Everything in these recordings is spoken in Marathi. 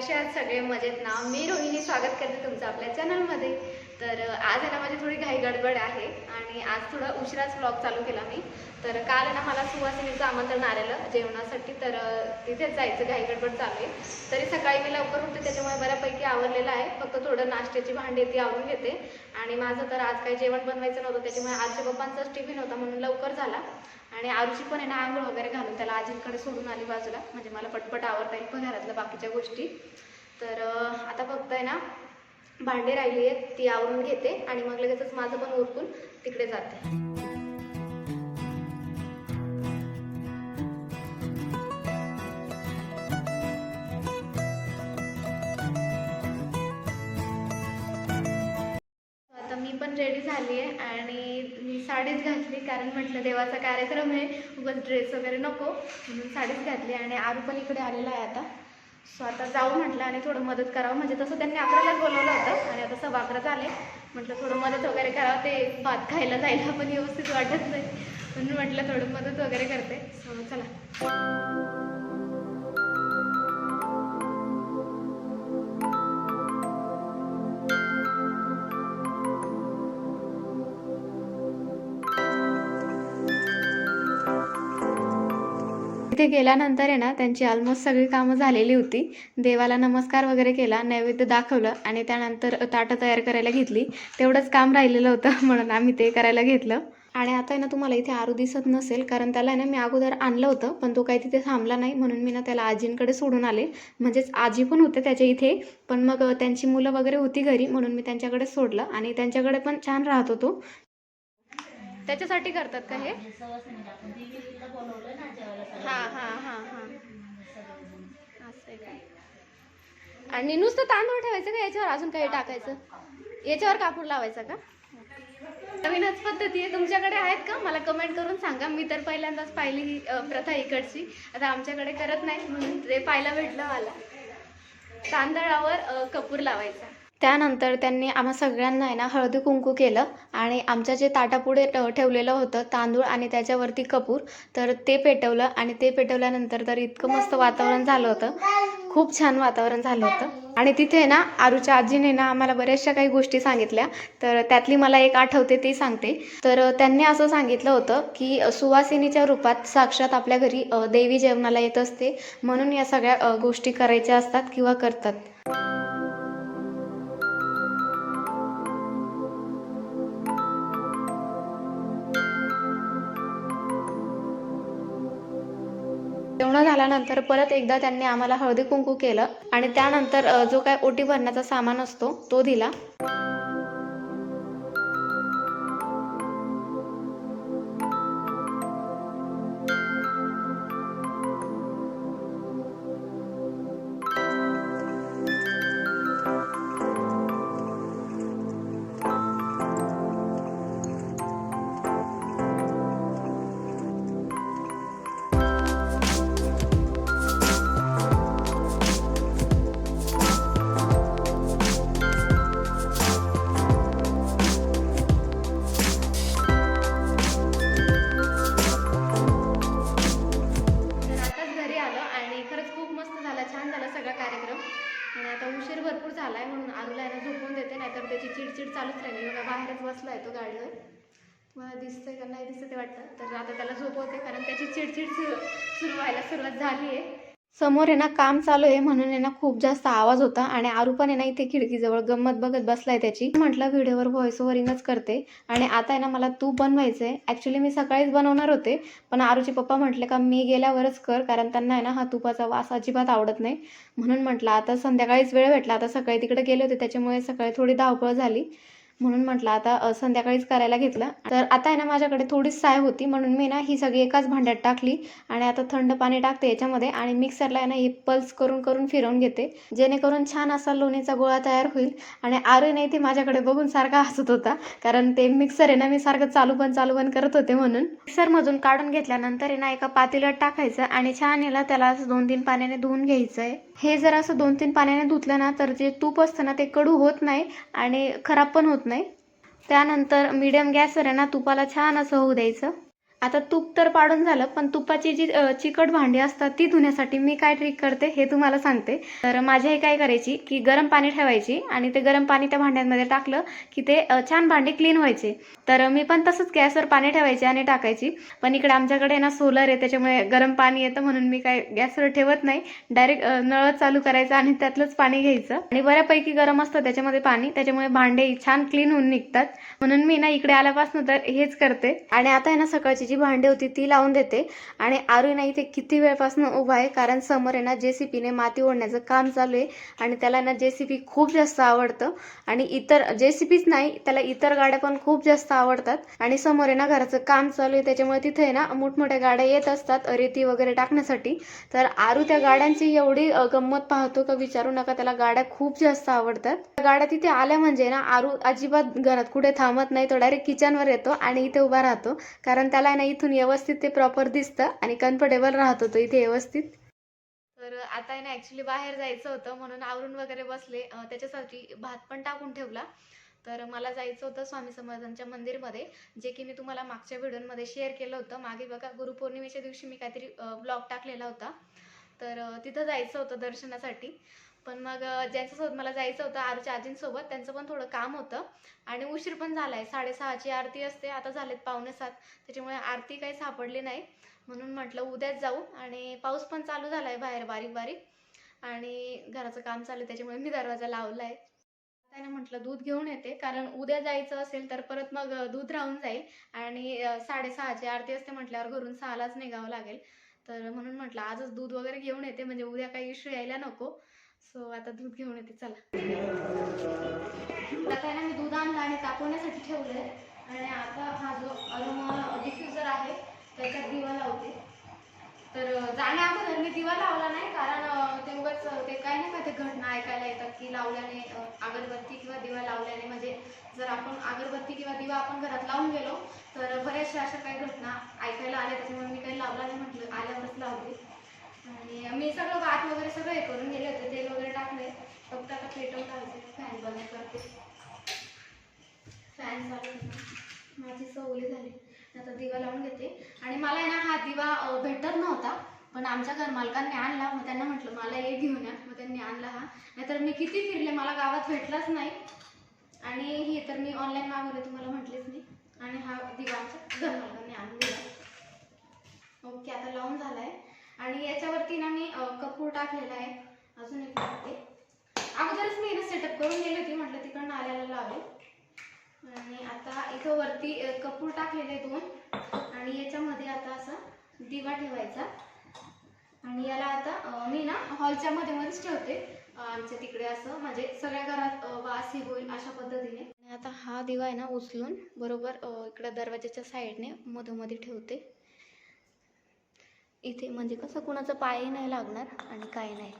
कसे आहात सगळे मजेत ना मी रोहिणी स्वागत करते तुमचं आपल्या चॅनलमध्ये तर आज आहे ना माझी थोडी घाई गडबड आहे आणि आज थोडा उशिराच ब्लॉग चालू केला मी. तर काल आहे ना मला सुवासिनीचं आमंत्रण आलेलं जेवणासाठी तर तिथेच जायचं घाई गडबड चालू आहे. तरी सकाळी मी लवकर उठते त्याच्यामुळे बऱ्यापैकी आवरलेलं आहे. फक्त थोडं नाश्त्याची भांडी ती आवरून घेते. आणि माझं तर आज काही जेवण बनवायचं नव्हतं त्याच्यामुळे आजच्या पप्पांचाच टिफिन होता म्हणून लवकर झाला. आणि आरुची पण आहे ना आंघोळ वगैरे घालून त्याला आजींकडे सोडून आली बाजूला. म्हणजे मला पटपट आवडता येईल पण घरातल्या बाकीच्या गोष्टी. तर आता फक्त आहे ना भांडे राहिली आहेत ती आवरून घेते आणि मग लगेचच माझं पण उरकून तिकडे जाते. आता मी पण रेडी झाली आहे आणि मी साडीच घातली कारण म्हटलं देवाचा कार्यक्रम आहे उगाच ड्रेस वगैरे नको म्हणून साडीच घातली आणि आरू पण इकडे आलेला आहे आता. सो आता जाऊ म्हटलं आणि थोडं मदत करावं. म्हणजे तसं त्यांनी आपल्यालाच बोलवलं होतं आणि आता सव्वा अकरा झाले. म्हटलं थोडं मदत वगैरे करावं. ते भात खायला जायला पण व्यवस्थित वाटत नाही. म्हणून म्हटलं थोडं मदत वगैरे करते. सो चला. तिथे गेल्यानंतर आहे ना त्यांची ऑलमोस्ट सगळी कामं झालेली होती. देवाला नमस्कार वगैरे केला नैवेद्य दाखवलं आणि त्यानंतर ताटं तयार करायला घेतली. तेवढंच काम राहिलेलं होतं म्हणून आम्ही ते करायला घेतलं. आणि आता आहे ना तुम्हाला इथे आरू दिसत नसेल कारण त्याला आहे ना मी अगोदर आणलं होतं पण तो काही तिथे थांबला नाही म्हणून मी ना त्याला आजींकडे सोडून आले. म्हणजेच आजी पण होते त्याच्या इथे पण मग त्यांची मुलं वगैरे होती घरी म्हणून मी त्यांच्याकडे सोडलं आणि त्यांच्याकडे पण छान राहत होतो. त्याच्यासाठी करतात का हे? हां हां हां हां. असं काय? आणि नुसतं तांदूळ ठेवायचं का? याच्यावर अजून काही टाकायचं? याच्यावर कापूर लावायचा का? नवीनच पद्धती आहे. तुमच्याकडे आहेत का? मला कमेंट करून सांगा. मी तर पहिल्यांदाच पाहिली ही प्रथा इकडची. आता आमच्याकडे करत नाही म्हणून ते पाहायला भेटलं मला. तांदळावर कपूर लावायचा. त्यानंतर त्यांनी आम्हा सगळ्यांना आहे ना हळदी कुंकू केलं आणि आमच्या जे ताटापुढे ठेवलेलं होतं तांदूळ आणि त्याच्यावरती कपूर तर ते पेटवलं आणि ते पेटवल्यानंतर तर इतकं मस्त वातावरण झालं होतं. खूप छान वातावरण झालं होतं. आणि तिथे ना आरूच्या आजीने ना आम्हाला बऱ्याचशा काही गोष्टी सांगितल्या. तर त्यातली मला एक आठवते ती सांगते. तर त्यांनी असं सांगितलं होतं की सुवासिनीच्या रूपात साक्षात आपल्या घरी देवी जेवणाला येत असते. म्हणून या सगळ्या गोष्टी करायच्या असतात किंवा करतात. जेवण झाल्यानंतर परत एकदा त्यांनी आम्हाला हळदी कुंकू केलं आणि त्यानंतर जो काय ओटी भरण्याचा सामान असतो तो दिला. दिसतंय का? नाही दिसतं ते वाटतं. तर आता त्याला झोपवते कारण त्याची चिडचिड सुरू व्हायला सुरुवात झाली आहे समोर आहे ना काम चालू आहे म्हणून आहे ना खूप जास्त आवाज होता आणि आरू पण आहे ना इथे खिडकीजवळ गंमत बघत बसलाय त्याची. म्हटलं व्हिडिओवर व्हॉइस ओव्हरिंगच करते. आणि आता आहे ना मला तूप बनवायचं आहे ॲक्च्युली मी सकाळीच बनवणार होते पण आरूचे पप्पा म्हटले का मी गेल्यावरच कर कारण त्यांना आहे ना हा तुपाचा वास अजिबात आवडत नाही. म्हणून म्हटलं आता संध्याकाळीच वेळ भेटला. आता सकाळी तिकडे गेले होते त्याच्यामुळे सकाळी थोडी धावपळ झाली. म्हणून म्हटलं आता संध्याकाळीच करायला घेतलं. तर आता आहे ना माझ्याकडे थोडीच साय होती. म्हणून मी ना ही सगळी एकाच भांड्यात टाकली. आणि आता थंड पाणी टाकते याच्यामध्ये. आणि मिक्सरला आहे ना ही पल्स करून करून फिरवून घेते. जेणेकरून छान असा लोणीचा गोळा तयार होईल. आणि आरे नाही ते माझ्याकडे बघून सारखा हसत होता. कारण ते मिक्सर आहे ना मी सारखं चालू पण चालू पण करत होते म्हणून. मिक्सरमधून काढून घेतल्यानंतर आहे ना एका पातेल्यात टाकायचं. आणि छान याला त्याला असं दोन तीन पाण्याने धुवून घ्यायचं आहे हे जर असं दोन तीन पाण्याने धुतलं ना तर जे तूप असतं ना ते कडू होत नाही आणि खराब पण होत नाही. त्यानंतर मीडियम गॅसवर आहे ना तुपाला छान असं होऊ द्यायचं. आता तूप तर पाडून झालं पण तुपाची जी चिकट भांडी असतात ती धुण्यासाठी मी काय ट्रिक करते हे तुम्हाला सांगते. तर माझी आई काय करायची की गरम पाणी ठेवायची आणि ते गरम पाणी त्या भांड्यांमध्ये टाकलं की ते छान भांडे क्लीन व्हायचे. तर मी पण तसंच गॅसवर पाणी ठेवायचे आणि टाकायची. पण इकडे आमच्याकडे ना सोलर आहे त्याच्यामुळे गरम पाणी येतं म्हणून मी काय गॅसवर ठेवत नाही. डायरेक्ट नळ चालू करायचं आणि त्यातलंच पाणी घ्यायचं. आणि बऱ्यापैकी गरम असतं त्याच्यामध्ये पाणी त्याच्यामुळे भांडे छान क्लीन होऊन निघतात. म्हणून मी ना इकडे आल्यापासून तर हेच करते. आणि आता आहे ना सकाळची जी भांडी होती ती लावून देते. आणि आरू ना इथे किती वेळपासून उभा आहे कारण समोर आहे ना जे सी पीने माती ओढण्याचं काम चालू आहे आणि त्याला ना जे सी पी खूप जास्त आवडतं. आणि इतर जे सी पीच नाही त्याला इतर गाड्या पण खूप जास्त आवडतात. आणि समोर आहे ना घराचं काम चालू आहे त्याच्यामुळे तिथे आहे ना मोठमोठ्या गाड्या येत असतात रेती वगैरे टाकण्यासाठी. तर आरू त्या गाड्यांची एवढी गंमत पाहतो का विचारू नका त्याला गाड्या खूप जास्त आवडतात. गाड्या तिथे आल्या म्हणजे ना आरू अजिबात घरात कुठे थांबत नाही तो डायरेक्ट किचनवर येतो आणि इथे उभा राहतो. कारण त्याला ना इथून व्यवस्थित ते प्रॉपर दिसतं आणि कम्फर्टेबल राहत होतं इथे व्यवस्थित. तर आता आहे ना ॲक्च्युली बाहेर जायचं होतं म्हणून आवरून वगैरे बसले. त्याच्यासाठी भात पण टाकून ठेवला. तर मला जायचं होतं स्वामी समर्थांच्या मंदिरमध्ये जे की मी तुम्हाला मागच्या व्हिडिओमध्ये शेअर केलं होतं. मागे बघा गुरुपौर्णिमेच्या दिवशी मी काहीतरी ब्लॉग टाकलेला होता. तर तिथं जायचं होतं दर्शनासाठी. पण मग ज्यांच्यासोबत मला जायचं होतं आरच्या आजींसोबत त्यांचं पण थोडं काम होतं. आणि उशीर पण झाला आहे साडेसहाची आरती असते आता झालेत पावणे सात. त्याच्यामुळे आरती काही सापडली नाही. म्हणून म्हटलं उद्याच जाऊ. आणि पाऊस पण चालू झाला आहे बाहेर बारीक बारीक. आणि घराचं काम चालू आहे त्याच्यामुळे मी दरवाजा लावला आहे त्याने म्हटलं दूध घेऊन येते. कारण उद्या जायचं असेल तर परत मग दूध राहून जाईल. आणि साडेसहाची आरती असते म्हटल्यावर घरून सहालाच निघावं लागेल. तर म्हणून म्हटलं आजच दूध वगैरे घेऊन येते. म्हणजे उद्या काही इश्यू यायला नको. सो आता दूध घेऊन येते चला. आता ना मी दूध आणलं आणि तापवण्यासाठी ठेवलंय. आणि आता हा जो अरुमा डिफ्युजर आहे त्याच्यात दिवा लावते. तर अं, जाण्या अगोदर मी दिवा लावला नाही कारण अं, ते उगाच ते काय नाही का ते घटना ऐकायला येतात की लावल्याने अगरबत्ती किंवा दिवा लावल्याने म्हणजे जर आपण अगरबत्ती किंवा दिवा आपण घरात लावून गेलो तर बऱ्याचशा अशा काही घटना ऐकायला आल्या. त्याच्यामुळे मी काही लावला नाही म्हटलं आल्यावरच लावते. आणि मी सगळं भात वगैरे सगळं हे करून गेले होते तेल वगैरे टाकले फक्त आता पेटवून टाकायचे फॅन बंद करते. फॅन चालू माझी सवली झाली. आता दिवा लावून घेते. आणि मला आहे ना हा दिवा भेटत नव्हता पण आमच्या घरमालकांनी आणला. मग त्यांना म्हटलं मला हे घेऊन या. मग त्यांनी आणला हा. नाहीतर मी किती फिरले मला गावात भेटलाच नाही. आणि हे तर मी ऑनलाईन मागवले तुम्हाला म्हटलेच नाही. आणि हा दिवा आमच्या घरमालकांनी आणून दिला. ओके आता लावून झाला आहे आणि याच्यावरती ना मी कपूर टाकलेला आहे. अजून एक टाकते अगोदरच मी ना सेटअप करून गेली होती. म्हटलं तिकडनं आल्याला लावेल आणि आता इथं वरती कपूर टाकलेले दोन. आणि याच्यामध्ये आता असा दिवा ठेवायचा. आणि याला आता मी ना हॉलच्या मध्ये मध्येच ठेवते आमच्या तिकडे असं म्हणजे सगळ्या घरात वास हे होईल अशा पद्धतीने. आणि आता हा दिवा आहे ना उचलून बरोबर इकडे दरवाजाच्या साईडने मधोमधी ठेवते. इथे म्हणजे कसं कुणाचं पायही नाही लागणार आणि काही नाही.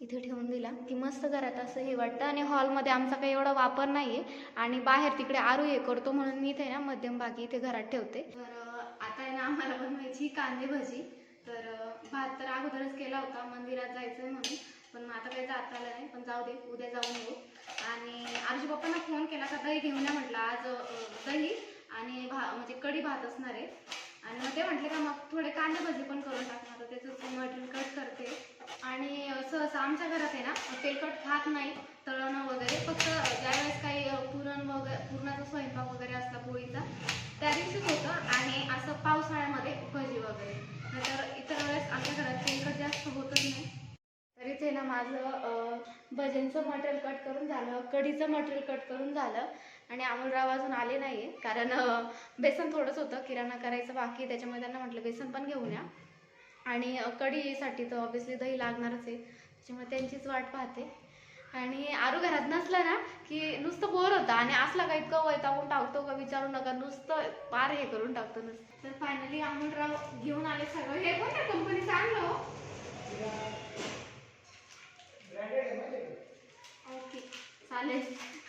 इथे ठेवून दिला. की मस्त घरात असं हे वाटतं आणि हॉलमध्ये आमचा काही एवढा वापर नाही आहे आणि बाहेर तिकडे आरू हे करतो म्हणून मी इथे ना मध्यम भागी इथे घरात ठेवते. तर आता आहे ना आम्हाला बनवायची कांदे भजी. तर भात तर अगोदरच केला होता. मंदिरात जायचं म्हणून. पण मग आता काही जात आलं नाही. पण जाऊ दे उद्या जाऊन येऊ. आणि आमच्या पप्पांना फोन केला का दही घेऊन या म्हटलं आज दही आणि भा म्हणजे कढी भात असणार आहे. आणि मग ते म्हटले का मग थोडे कांदे भजी पण करून टाकणार तर त्याचं मटण कट करते. आणि सहसा आमच्या घरात आहे ना तेलकट खात नाही तळणं वगैरे. फक्त ज्यावेळेस काही पुरण वगैरे पुरणाचा स्वयंपाक वगैरे असला पोळीचा त्या दिवशीच होतं. आणि असं पावसाळ्यामध्ये भजी वगैरे. नंतर इतर वेळेस आमच्या घरात तेलकट जास्त होतच नाही. तर इथे ना माझं भजनचं मटेरियल कट करून झालं कढीचं मटेरियल कट करून झालं. आणि अमोलराव अजून आले नाही आहे कारण बेसन थोडंच होतं किराणा करायचं बाकी त्याच्यामुळे त्यांना म्हटलं बेसन पण घेऊन या. आणि कढीसाठी तर ऑब्विसली दही लागणारच आहे. त्याच्यामुळे त्यांचीच वाट पाहते. आणि आरू घरात नसला ना की नुसतं बोर होतं. आणि असला का इतकं वैतागून टाकतो का विचारू नका. नुसतं पार हे करून टाकतो नुसतं. तर फायनली अमोलराव घेऊन आले सगळं हे कोणत्या कंपनीचं आणलं हो? चालेल.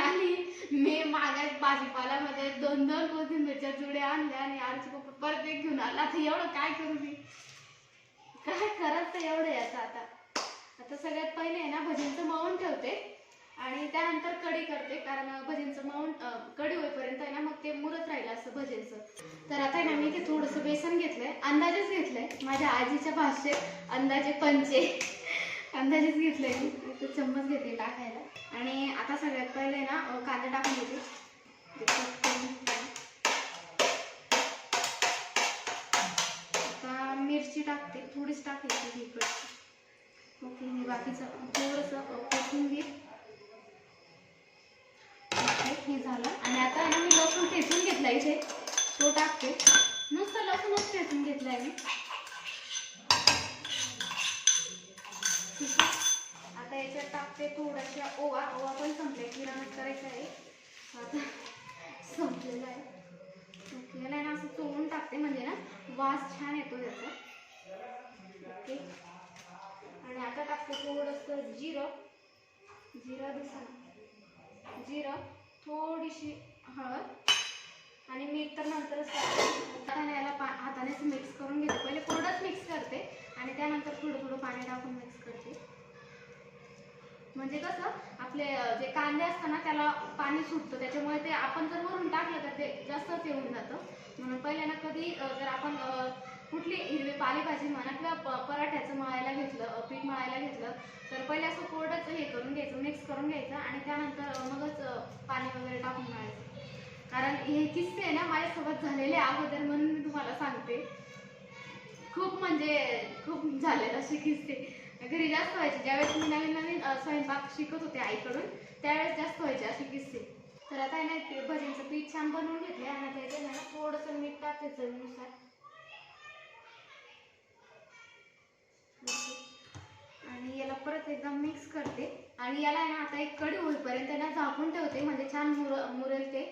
आणि मी मागे भाजीपाल्यामध्ये दोन दोन कोथिंबीरच्या जुड्या आणल्या आणि आरची पप्पा परत एक घेऊन आला. आता एवढं काय करू मी? काय करत तर एवढं याचं आता? आता सगळ्यात पहिले आहे ना भजींचं मळून ठेवते. आणि त्यानंतर कढी करते कारण भजींचं मळून कढी होईपर्यंत आहे ना मग ते मुरत राहिलं असं भजींचं. तर आता आहे ना मी ते थोडंसं बेसन घेतलंय. अंदाजेच घेतलंय. माझ्या आजीच्या भाषेत अंदाजे पंचे. अंदाजेच घेतलंय मी. फक्त चम्मच घेते टाकायला आणि आता सगळ्यात पहिले ना कांदा टाकून घेते. आता मिरची टाकते थोडीच टाकायची इकडची ओके मी बाकीचं थोडंसं कोथिंबीर. हे झालं. आणि आता आहे ना मी लसूण ठेचून घेतला इथे. तो टाकते. नुसतं लसूणच ठेचून घेतलाय मी. आता याच्यात टाकते थोड्याशा ओवा ओवा पण संपलाय किराणाच करायचा आहे. आता संपलेला आहे. ओके आहे ना असं चोळून टाकते म्हणजे ना वास छान येतो त्याचा. ओके. आणि आता टाकते थोडंसं जिरं. जिरं दिसा जिरं थोडीशी हळद. आणि मीठ तर नंतरच टाकते हाताने याला पा हातानेच मिक्स करून घेते. पहिले कोरडंच मिक्स करते. आणि त्यानंतर थोडं थोडं पाणी टाकून मिक्स करते. म्हणजे कसं आपले जे कांदे असतात ना त्याला पाणी सुटतं. त्याच्यामुळे ते आपण जर वरून टाकलं तर ते जास्तच येऊन जातं. म्हणून पहिल्यांदा कधी जर आपण कुठली हिरवी पालेभाजी म्हणा किंवा प- पराठ्याचं मळायला घेतलं पीठ मळायला घेतलं तर पहिले असं कोरडंच हे करून घ्यायचं मिक्स करून घ्यायचं आणि त्यानंतर मगच पाणी वगैरे टाकून मळायचं. कारण हे किस्से आहे ना माझ्यासोबत झालेले अगोदर म्हणून मी तुम्हाला सांगते. खूप म्हणजे खूप झालेत असे किस्से. घरी जास्त व्हायचे. ज्यावेळेस मी नवीन नवीन स्वयंपाक शिकत होते आईकडून त्यावेळेस जास्त व्हायचे असे किस्से. तर आता आहे ना ते भजींचं पीठ छान बनवून घेतले आणि आता ना थोडंसं मीठ टाकते चवीनुसार. आणि याला परत एकदा मिक्स करते. आणि याला ना आता एक कढी होईपर्यंत ना झाकून ठेवते. म्हणजे छान मुर मुरेल ते.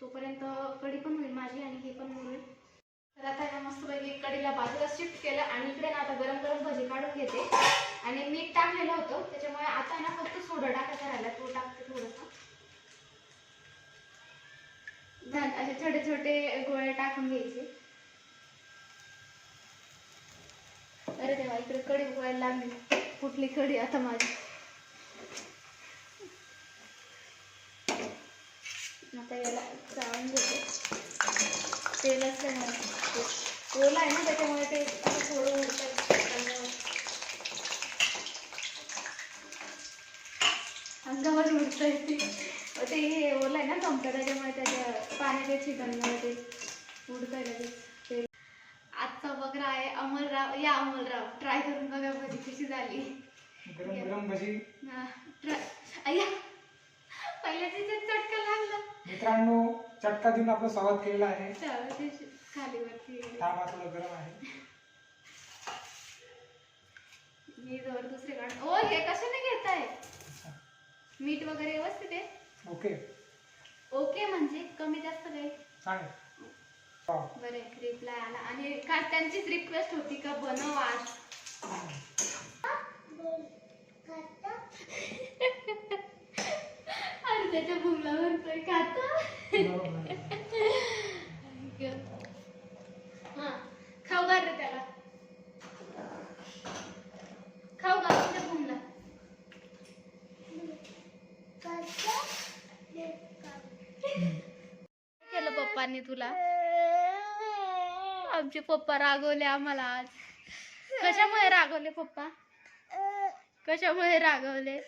तोपर्यंत कढी पण होईल माझी आणि हे पण मुरेल. तर आता आहे मस्तपैकी बाजूला शिफ्ट केलं आणि इकडे ना आता गरम गरम भजी काढून घेते. आणि मीठ टाकलेलं होतं त्याच्यामुळे आता ना फक्त सोडा टाकायचा राहिला. तो टाकते थोडंसं. असे छोटे छोटे गोळे टाकून घ्यायचे. अरे देवा इकडे कढी उकळायला लागली. कुठली कढी आता माझी? आता याला चाळून घेते तेलच ओला आहे ना त्याच्यामुळे ते थोडं उडतं अंगावर उडतंय ते ते हे ओलं आहे ना जमतं त्याच्यामुळे त्याच्या पाण्याच्या ठिकाणामुळे ते उडतंय लगेच. ते आजचा बकरा आहे अमलराव. या अमलराव ट्राय करून बघा भजी कशी झाली. गरम गरम भजी try- अय्या! पहिल्याच चटका लागला. मित्रांनो चटका देऊन आपलं स्वागत केलेलं आहे. खालीवरती. ताबा थोडं गरम आहे. मी जवळ दुसरे काढ. ओ हे कशाने घेताय? मीठ वगैरे व्यवस्थित आहे? ओके. ओके म्हणजे? कमी जास्त काही? चालेल. हो. बरे रिप्लाय आला. आणि का त्यांचीच रिक्वेस्ट होती का बनव? आज त्याच्या भुमला भरतोय हा खाऊ घाल रे त्याला. खाऊ घाल त्याच्या भुमला केलं पप्पांनी तुला? आमचे पप्पा रागवले आम्हाला आज. कशामुळे रागवले पप्पा? कशामुळे रागवले?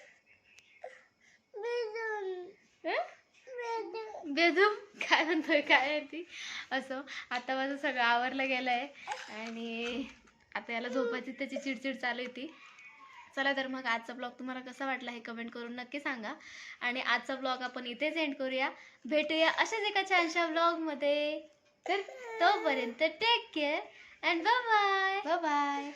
बेदूम काय म्हणतोय काय ती? असं आता माझं सगळं आवरलं गेलं आहे आणि आता याला झोपायची त्याची चिडचिड चालू आहे ती. चला तर मग आजचा ब्लॉग तुम्हाला कसा वाटला हे कमेंट करून नक्की सांगा. आणि आजचा ब्लॉग आपण इथेच एंड करूया. भेटूया अशाच एका छानशा ब्लॉगमध्ये तर तोपर्यंत take care and bye bye bye bye